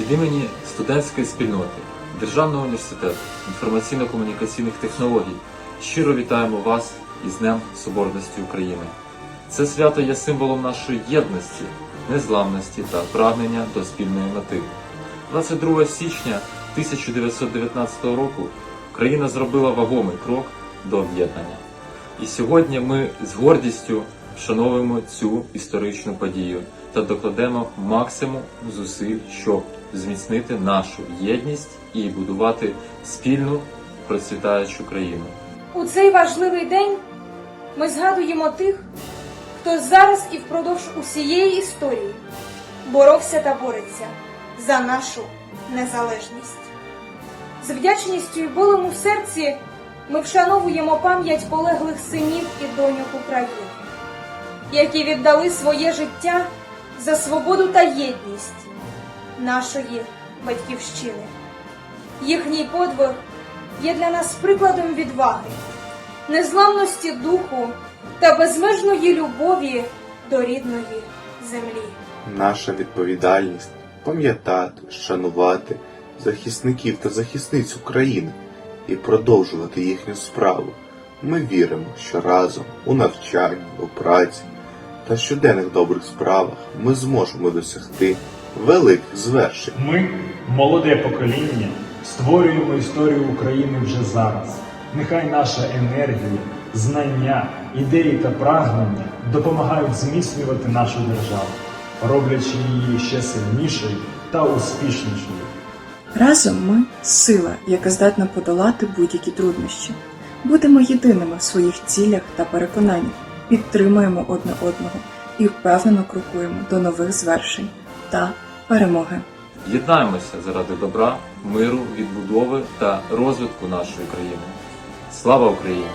Від імені студентської спільноти Державного університету інформаційно-комунікаційних технологій щиро вітаємо вас із Днем Соборності України. Це свято є символом нашої єдності, незламності та прагнення до спільної мети. 22 січня 1919 року Україна зробила вагомий крок до об'єднання. І сьогодні ми з гордістю вшановуємо цю історичну подію та докладемо максимум зусиль, щоб зміцнити нашу єдність і будувати спільну процвітаючу країну. У цей важливий день ми згадуємо тих, хто зараз і впродовж усієї історії боровся та бореться за нашу незалежність. З вдячністю і болем у серці ми вшановуємо пам'ять полеглих синів і доньок України, які віддали своє життя за свободу та єдність нашої батьківщини. Їхній подвиг є для нас прикладом відваги, незламності духу та безмежної любові до рідної землі. Наша відповідальність пам'ятати, шанувати захисників та захисниць України і продовжувати їхню справу. Ми віримо, що разом у навчанні, у праці та щоденних добрих справах ми зможемо досягти великих звершень. Ми, молоде покоління, створюємо історію України вже зараз. Нехай наша енергія, знання, ідеї та прагнення допомагають зміцнювати нашу державу, роблячи її ще сильнішою та успішнішою. Разом ми сила, яка здатна подолати будь-які труднощі. Будемо єдиними в своїх цілях та переконаннях, підтримуємо одне одного і впевнено крокуємо до нових звершень та перемоги. Єднаємося заради добра, миру, відбудови та розвитку нашої країни. Слава Україні!